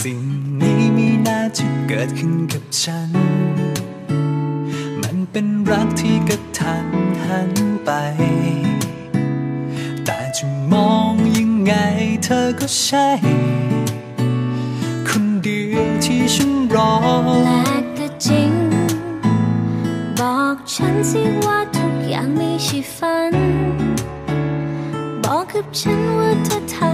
สิ่งนี้มีน่าจะเกับฉัน มันเป็นรักที่กระทันหันไป แต่จะมองยังไงเธอก็ใช่ คนเดียวที่ฉันรอและก็จริง บอกฉันสิว่าทุกอย่างไม่ใช่ฝัน บอกกับฉันว่าเธอทำ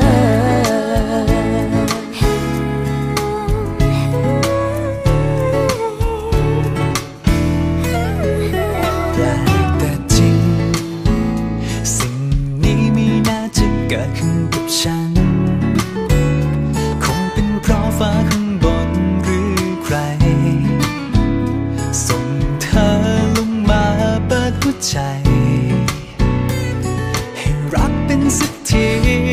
สักที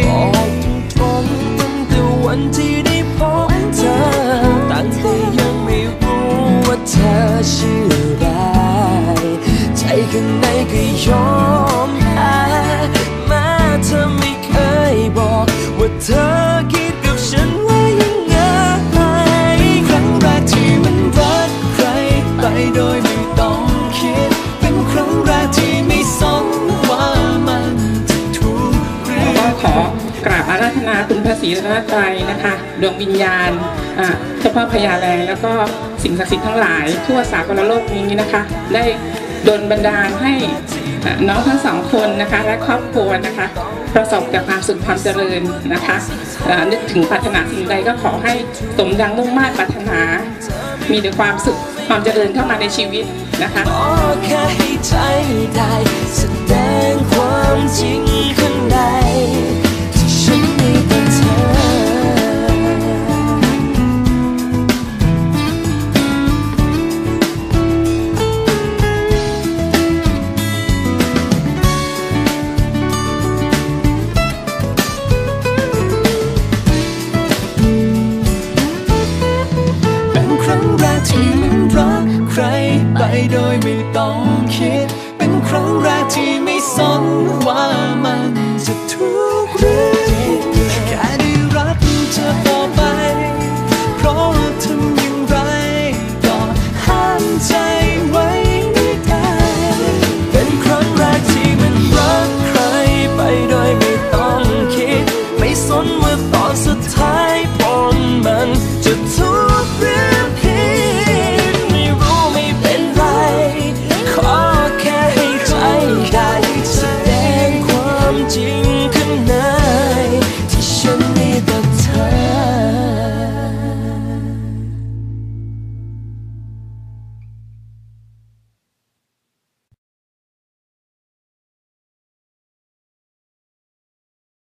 บอกตรงๆตั้งแต่วันที่ได้พบเธอตั้งแต่ยังไม่รู้ว่าเธอชื่ออะไรใจข้างในก็ยอม รีรัตนตรนะคะดวงวิญญาณอ่าเจ้าพ่อพญาแรงแล้วก็สิ่งศักดิ์สิทธิ์ทั้งหลาย ทั่วสากลโลกนี้นะคะ ได้ดลบันดาลให้น้องทั้งสองคนนะคะและครอบครัวนะคะ ประสบกับความสุขความเจริญนะคะนึกถึงปรารถนาสิ่งใดก็ขอให้สมดังมุ่งมา่ปรารถนา มีแต่ความสุขความเจริญเข้ามาในชีวิตนะคะใจได้แสดงความจริงข้างใน ทิ้งแรกที่มันรักใครไปโดยไม่ต้อง